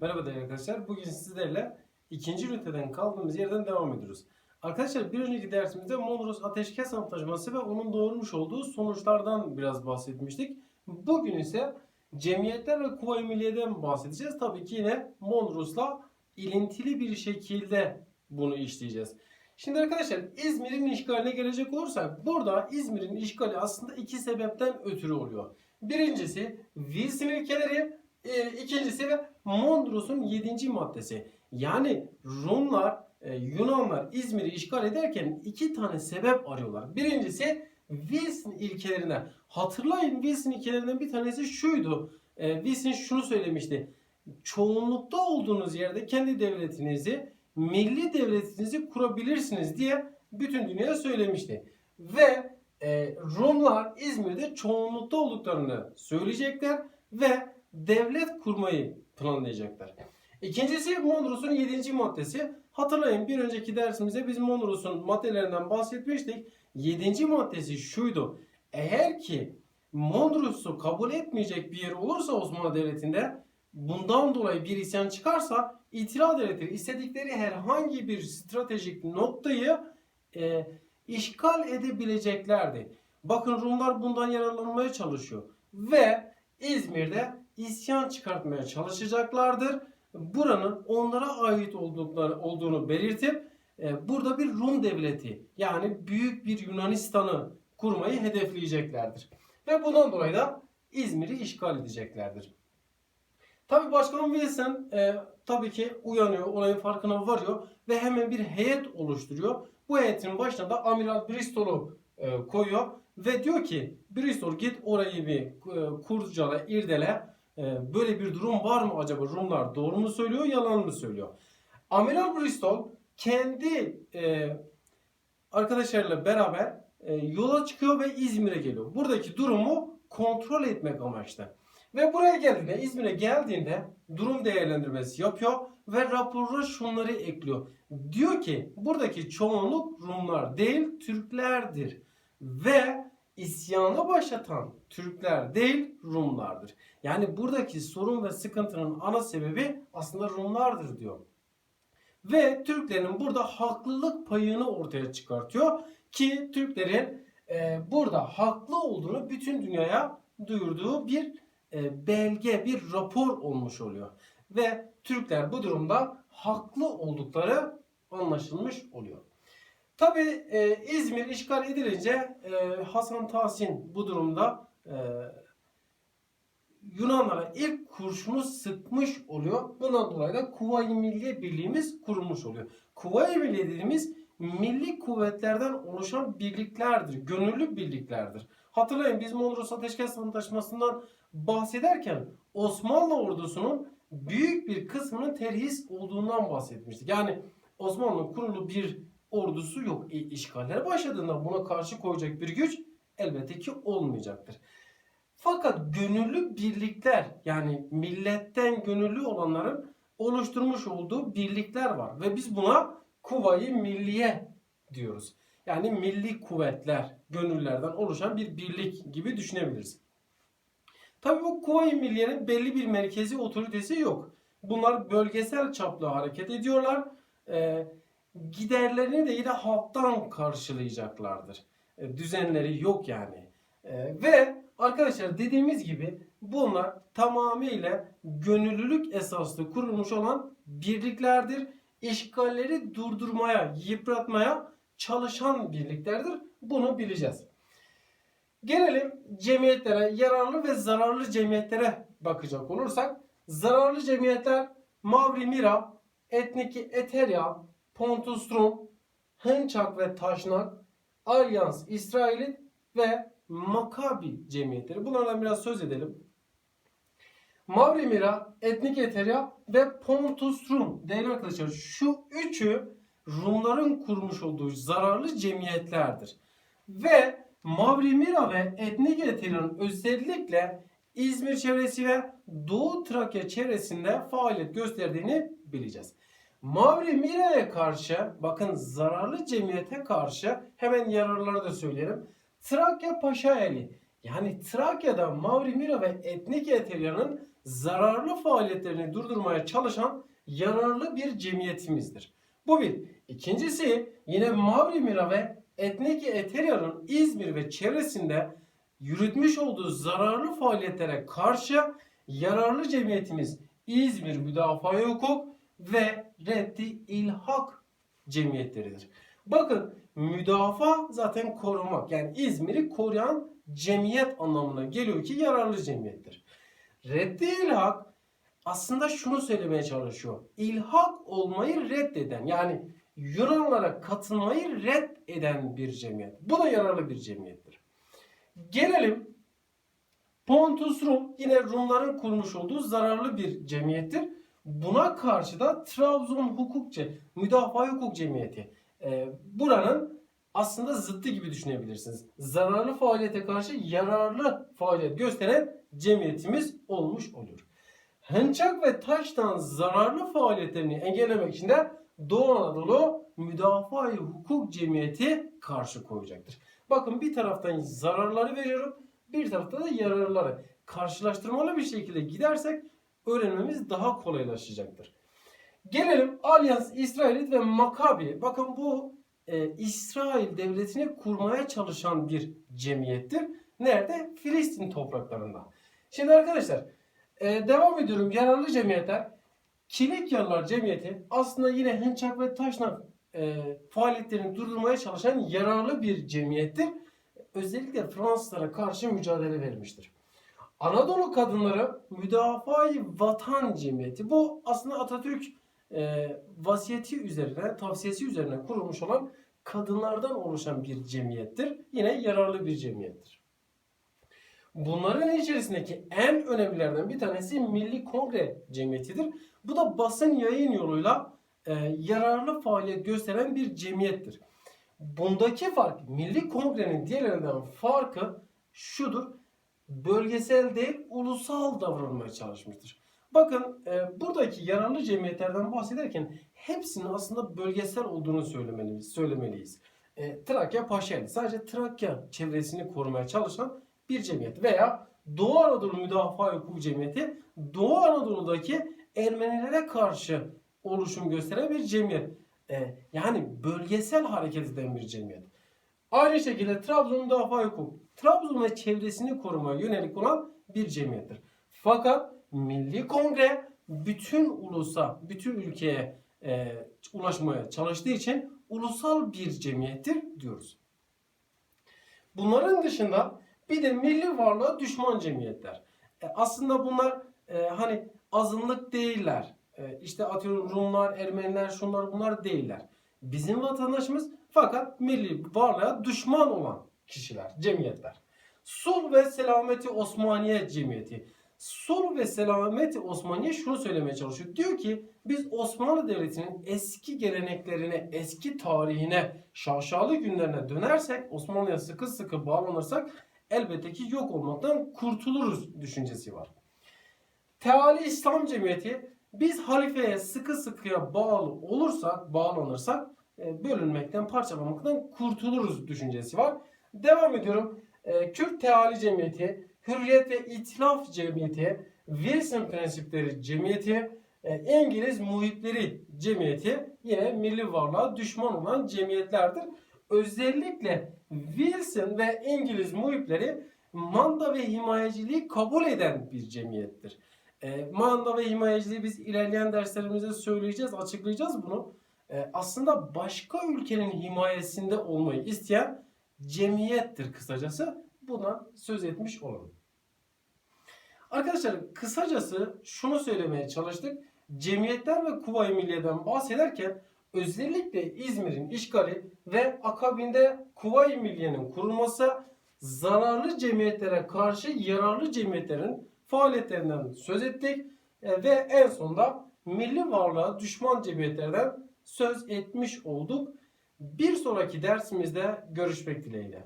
Merhaba değerli arkadaşlar. Bugün sizlerle ikinci üniteden kaldığımız yerden devam ediyoruz. Arkadaşlar bir önceki dersimizde Mondros ateşkes antlaşması ve onun doğurmuş olduğu sonuçlardan biraz bahsetmiştik. Bugün ise cemiyetler ve Kuvayi Milliye'den bahsedeceğiz. Tabii ki yine Mondros'la ilintili bir şekilde bunu işleyeceğiz. Şimdi arkadaşlar İzmir'in işgaline gelecek olursak burada İzmir'in işgali aslında iki sebepten ötürü oluyor. Birincisi Wilson ilkeleri, e, ikincisi de Mondros'un 7. maddesi. Yani Rumlar, e, Yunanlar İzmir'i işgal ederken iki tane sebep arıyorlar. Birincisi Wilson ilkelerine. Hatırlayın Wilson ilkelerinden bir tanesi şuydu. E, Wilson şunu söylemişti. Çoğunlukta olduğunuz yerde kendi devletinizi, milli devletinizi kurabilirsiniz diye bütün dünyaya söylemişti. Ve e, Rumlar İzmir'de çoğunlukta olduklarını söyleyecekler ve devlet kurmayı planlayacaklar. İkincisi Mondros'un 7. maddesi. Hatırlayın bir önceki dersimizde biz Mondros'un maddelerinden bahsetmiştik. 7. maddesi şuydu. Eğer ki Mondros'u kabul etmeyecek bir yer olursa Osmanlı Devleti'nde bundan dolayı bir isyan çıkarsa itiraz devletleri istedikleri herhangi bir stratejik noktayı e, işgal edebileceklerdi. Bakın Rumlar bundan yararlanmaya çalışıyor. Ve İzmir'de isyan çıkartmaya çalışacaklardır. Buranın onlara ait oldukları, olduğunu belirtip e, burada bir Rum devleti yani büyük bir Yunanistan'ı kurmayı hedefleyeceklerdir. Ve bundan dolayı da İzmir'i işgal edeceklerdir. Tabi Başkan Wilson e, tabii ki uyanıyor, olayın farkına varıyor ve hemen bir heyet oluşturuyor. Bu heyetin başına da Amiral Bristol'u e, koyuyor ve diyor ki Bristol git orayı bir e, kurcala, irdele. E, böyle bir durum var mı acaba? Rumlar doğru mu söylüyor, yalan mı söylüyor? Amiral Bristol kendi e, arkadaşlarıyla beraber e, yola çıkıyor ve İzmir'e geliyor. Buradaki durumu kontrol etmek amaçlı. Ve buraya geldiğinde, İzmir'e geldiğinde durum değerlendirmesi yapıyor ve raporuna şunları ekliyor. Diyor ki buradaki çoğunluk Rumlar değil Türklerdir. Ve isyanı başlatan Türkler değil Rumlardır. Yani buradaki sorun ve sıkıntının ana sebebi aslında Rumlardır diyor. Ve Türklerin burada haklılık payını ortaya çıkartıyor ki Türklerin e, burada haklı olduğunu bütün dünyaya duyurduğu bir e, belge, bir rapor olmuş oluyor. Ve Türkler bu durumda haklı oldukları anlaşılmış oluyor. Tabi e, İzmir işgal edilince e, Hasan Tahsin bu durumda e, Yunanlara ilk kurşunu sıkmış oluyor. Bundan dolayı da Kuvayi Milliye Birliğimiz kurulmuş oluyor. Kuvayi Milliye dediğimiz milli kuvvetlerden oluşan birliklerdir. Gönüllü birliklerdir. Hatırlayın biz Mondros Ateşkes Antlaşması'ndan bahsederken Osmanlı ordusunun büyük bir kısmının terhis olduğundan bahsetmiştik. Yani Osmanlı kurulu bir ordusu yok. E, başladığında buna karşı koyacak bir güç elbette ki olmayacaktır. Fakat gönüllü birlikler yani milletten gönüllü olanların oluşturmuş olduğu birlikler var ve biz buna Kuvayi Milliye diyoruz. Yani milli kuvvetler, gönüllerden oluşan bir birlik gibi düşünebiliriz. Tabii bu Kuvayi Milliye'nin belli bir merkezi otoritesi yok. Bunlar bölgesel çaplı hareket ediyorlar. Ee, giderlerini de yine halktan karşılayacaklardır. Ee, düzenleri yok yani. Ee, ve arkadaşlar dediğimiz gibi bunlar tamamıyla gönüllülük esaslı kurulmuş olan birliklerdir. İşgalleri durdurmaya, yıpratmaya çalışan birliklerdir. Bunu bileceğiz. Gelelim cemiyetlere, yararlı ve zararlı cemiyetlere bakacak olursak. Zararlı cemiyetler Mavri Mira, Etniki Eterya, Pontus Rum, Hınçak ve Taşnak, Alyans İsrailit ve Makabi cemiyetleri. Bunlardan biraz söz edelim. Mavri Mira, Etnik Eterya ve Pontus Rum. Değerli arkadaşlar şu üçü Rumların kurmuş olduğu zararlı cemiyetlerdir. Ve Mavri Mira ve Etnik Eterya'nın özellikle İzmir çevresi ve Doğu Trakya çevresinde faaliyet gösterdiğini bileceğiz. Mavri Mira'ya karşı bakın zararlı cemiyete karşı hemen yararları da söyleyelim. Trakya Paşaeli yani Trakya'da Mavri Mira ve Etnik Eterya'nın zararlı faaliyetlerini durdurmaya çalışan yararlı bir cemiyetimizdir. Bu bir. İkincisi yine Mavri Mira ve Etneki Eterya'nın İzmir ve çevresinde yürütmüş olduğu zararlı faaliyetlere karşı yararlı cemiyetimiz İzmir Müdafaa Hukuk ve Reddi İlhak cemiyetleridir. Bakın müdafaa zaten korumak. Yani İzmir'i koruyan cemiyet anlamına geliyor ki yararlı cemiyettir. Reddi ilhak aslında şunu söylemeye çalışıyor. İlhak olmayı reddeden yani Yunanlara katılmayı reddeden bir cemiyet. Bu da yararlı bir cemiyettir. Gelelim Pontus Rum yine Rumların kurmuş olduğu zararlı bir cemiyettir. Buna karşı da Trabzon Hukuk Müdafaa Hukuk Cemiyeti. Ee, buranın aslında zıttı gibi düşünebilirsiniz. Zararlı faaliyete karşı yararlı faaliyet gösteren cemiyetimiz olmuş oluyor. Hınçak ve Taş'tan zararlı faaliyetlerini engellemek için de Doğu Anadolu Müdafaa Hukuk Cemiyeti karşı koyacaktır. Bakın bir taraftan zararları veriyorum, bir tarafta da yararları. Karşılaştırmalı bir şekilde gidersek öğrenmemiz daha kolaylaşacaktır. Gelelim Alyans, İsrailit ve Makabi. Bakın bu e, İsrail devletini kurmaya çalışan bir cemiyettir. Nerede? Filistin topraklarında. Şimdi arkadaşlar e, devam ediyorum. Yararlı cemiyetler. Kilikyalılar Cemiyeti aslında yine Hınçak ve Taşnak e, faaliyetlerini durdurmaya çalışan yararlı bir cemiyettir. Özellikle Fransızlara karşı mücadele vermiştir. Anadolu Kadınları Müdafaa Vatan Cemiyeti. Bu aslında Atatürk e, vasiyeti üzerine, tavsiyesi üzerine kurulmuş olan kadınlardan oluşan bir cemiyettir. Yine yararlı bir cemiyettir. Bunların içerisindeki en önemlilerden bir tanesi Milli Kongre Cemiyeti'dir. Bu da basın yayın yoluyla e, yararlı faaliyet gösteren bir cemiyettir. Bundaki fark Milli Kongre'nin diğerlerinden farkı şudur. Bölgesel değil ulusal davranmaya çalışmıştır. Bakın e, buradaki yararlı cemiyetlerden bahsederken hepsinin aslında bölgesel olduğunu söylemeliyiz. söylemeliyiz. E, Trakya Paşeli sadece Trakya çevresini korumaya çalışan bir cemiyet veya Doğu Anadolu Müdafaa Hukuku Cemiyeti Doğu Anadolu'daki Ermenilere karşı oluşum gösteren bir cemiyet. E, yani bölgesel hareket eden bir cemiyet. Aynı şekilde Trabzon Müdafaa Hukuku Trabzon ve çevresini korumaya yönelik olan bir cemiyettir. Fakat Milli Kongre bütün ulusa, bütün ülkeye e, ulaşmaya çalıştığı için ulusal bir cemiyettir diyoruz. Bunların dışında bir de milli varlığa düşman cemiyetler. E, aslında bunlar e, hani azınlık değiller. E, işte atıyorum Rumlar, Ermeniler, şunlar bunlar değiller. Bizim vatandaşımız fakat milli varlığa düşman olan kişiler, cemiyetler. Sul ve Selameti Osmaniye Cemiyeti. Sul ve Selameti Osmaniye şunu söylemeye çalışıyor. Diyor ki biz Osmanlı Devleti'nin eski geleneklerine, eski tarihine, şaşalı günlerine dönersek, Osmanlı'ya sıkı sıkı bağlanırsak elbette ki yok olmaktan kurtuluruz düşüncesi var. Teali İslam Cemiyeti biz halifeye sıkı sıkıya bağlı olursak, bağlanırsak e, bölünmekten, parçalanmaktan kurtuluruz düşüncesi var. Devam ediyorum. E, Kürt Teali Cemiyeti, Hürriyet ve İtilaf Cemiyeti, Wilson Prensipleri Cemiyeti, e, İngiliz Muhitleri Cemiyeti yine milli varlığa düşman olan cemiyetlerdir. Özellikle Wilson ve İngiliz muhipleri manda ve himayeciliği kabul eden bir cemiyettir. E, manda ve himayeciliği biz ilerleyen derslerimizde söyleyeceğiz, açıklayacağız bunu. E, aslında başka ülkenin himayesinde olmayı isteyen cemiyettir kısacası. Buna söz etmiş olalım. Arkadaşlar kısacası şunu söylemeye çalıştık. Cemiyetler ve Kuvayi Milliye'den bahsederken özellikle İzmir'in işgali ve akabinde Kuvayi Milliye'nin kurulması zararlı cemiyetlere karşı yararlı cemiyetlerin faaliyetlerinden söz ettik E, ve en sonunda milli varlığa düşman cemiyetlerden söz etmiş olduk. Bir sonraki dersimizde görüşmek dileğiyle.